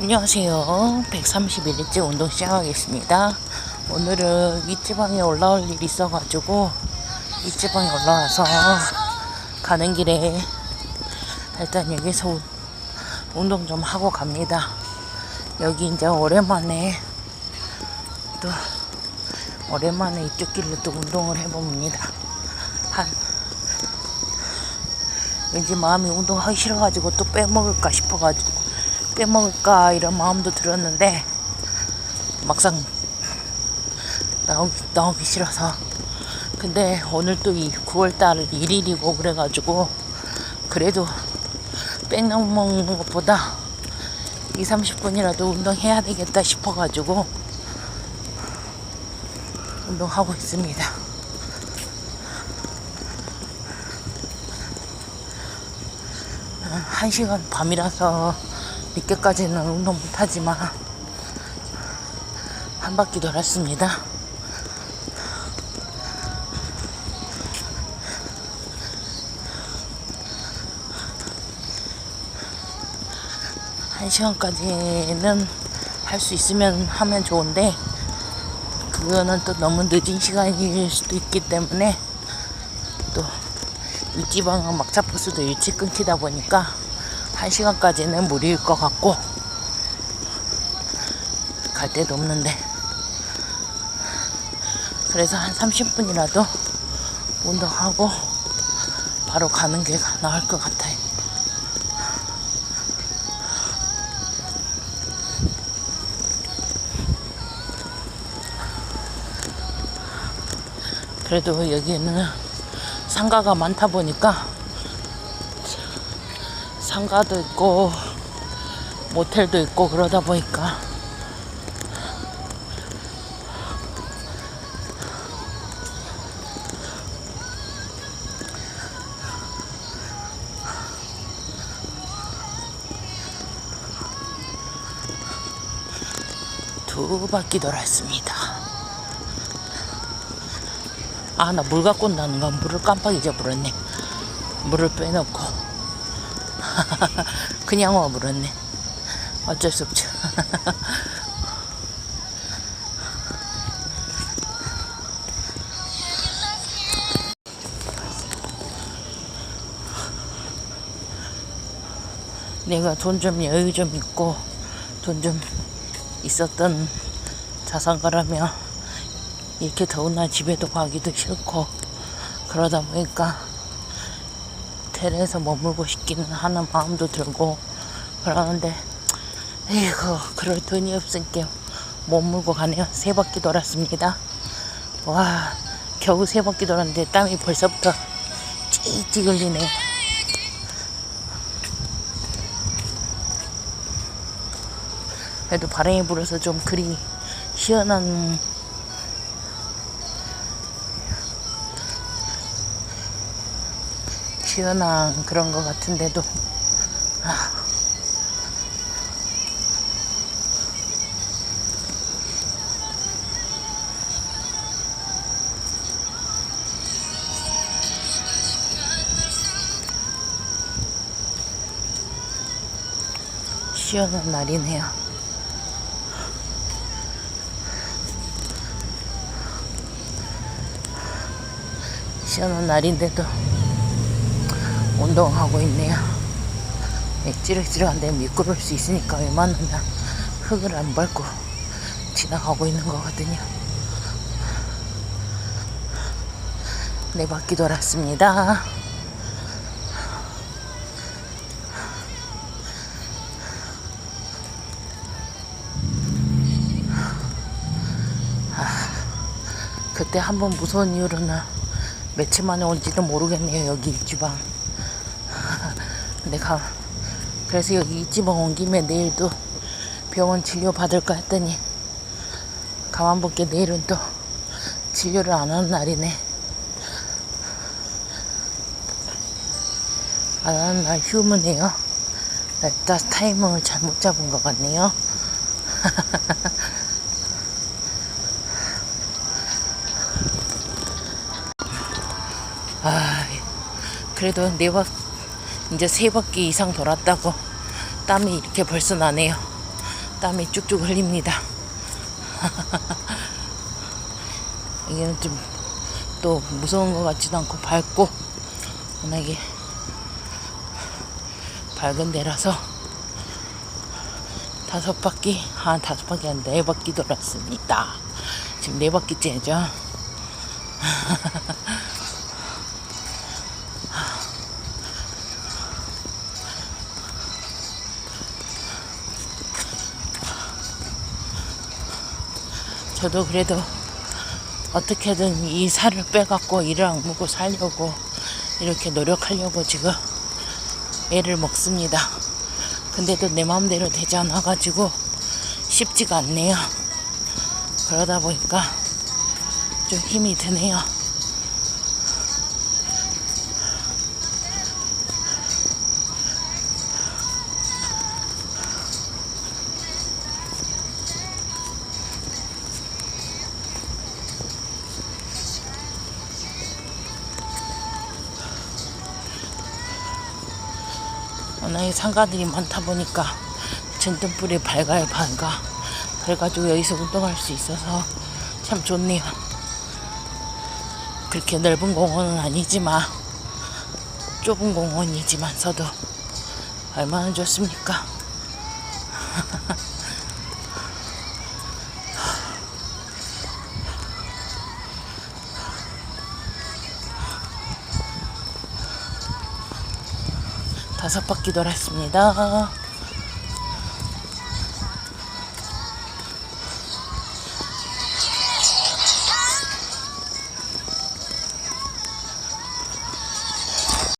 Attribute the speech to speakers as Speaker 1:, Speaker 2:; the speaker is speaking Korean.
Speaker 1: 안녕하세요. 131일째 운동 시작하겠습니다. 오늘은 윗지방에 올라올 일이 있어가지고 윗지방에 올라와서 가는 길에 일단 여기서 우- 운동 좀 하고 갑니다. 여기 이제 오랜만에 또 오랜만에 이쪽 길로 또 운동을 해봅니다. 한 왠지 마음이 운동하기 싫어가지고 또 빼먹을까 싶어가지고 빼먹을까 이런 마음도 들었는데 막상 나오기, 나오기 싫어서 근데 오늘 또 이 9월달 1일이고 그래가지고 그래도 빼먹는 것보다 2, 30분이라도 운동해야 되겠다 싶어가지고 운동하고 있습니다. 한 시간 밤이라서 늦게까지는 운동 못하지만 한 바퀴 돌았습니다. 한 시간까지는 할 수 있으면 하면 좋은데 그거는 또 너무 늦은 시간일 수도 있기 때문에 또 윗지방은 막차 버스도 일찍 끊기다 보니까 한 시간까지는 무리일 것 같고 갈 데도 없는데 그래서 한 30분이라도 운동하고 바로 가는 게 나을 것 같아요. 그래도 여기는 상가가 많다 보니까 상가도 있고 모텔도 있고 그러다 보니까 두 바퀴 돌았습니다. 아, 나 물 갖고 온다는 건 물을 깜빡 잊어버렸네. 물을 빼놓고. 그냥 와버렸네. 어쩔 수 없죠. 내가 돈 좀 여유 좀 있고 돈 좀 있었던 자산가라면 이렇게 더운 날 집에도 가기도 싫고 그러다 보니까 호텔에서 머물고 싶기는 하는 마음도 들고 그러는데 에이구 그럴 돈이 없으니까 머물고 가네요. 세 바퀴 돌았습니다. 와 겨우 세 바퀴 돌았는데 땀이 벌써부터 찌찌 흘리네 그래도 바람이 불어서 좀 그리 시원한 시원한 그런 것 같은데도. 아, 시원한 날이네요. 시원한 날인데도 운동하고 있네요. 예, 찌릿찌릿한데 미끄러울 수 있으니까 웬만하면 흙을 안 밟고 지나가고 있는 거거든요. 네 바퀴 돌았습니다. 아, 그때 한 번 무서운 이유로는 며칠 만에 온지도 모르겠네요 여기 일주방 내가. 그래서 여기 일주방 온 김에 내일도 병원 진료 받을까 했더니 가만 볼게 내일은 또 진료를 안 하는 날이네. 안 하는 날 휴무네요. 나 타이밍을 잘못 잡은 것 같네요. 아, 그래도 네 바, 이제 세 바퀴 이상 돌았다고 땀이 이렇게 벌써 나네요. 땀이 쭉쭉 흘립니다. 이게는 좀 또 무서운 것 같지도 않고 밝고 워낙에 밝은 데라서 다섯 바퀴 아 다섯 바퀴 아니라 네 바퀴 돌았습니다. 지금 네 바퀴째죠. 저도 그래도 어떻게든 이 살을 빼갖고 이를 악물고 살려고 이렇게 노력하려고 지금 애를 먹습니다. 근데도 내 마음대로 되지 않아가지고 쉽지가 않네요. 그러다 보니까 좀 힘이 드네요. 워낙에 상가들이 많다 보니까 전등불이 밝아요 밝아. 그래가지고 여기서 운동할 수 있어서 참 좋네요. 그렇게 넓은 공원은 아니지만 좁은 공원이지만서도 얼마나 좋습니까 다섯 바퀴 돌았습니다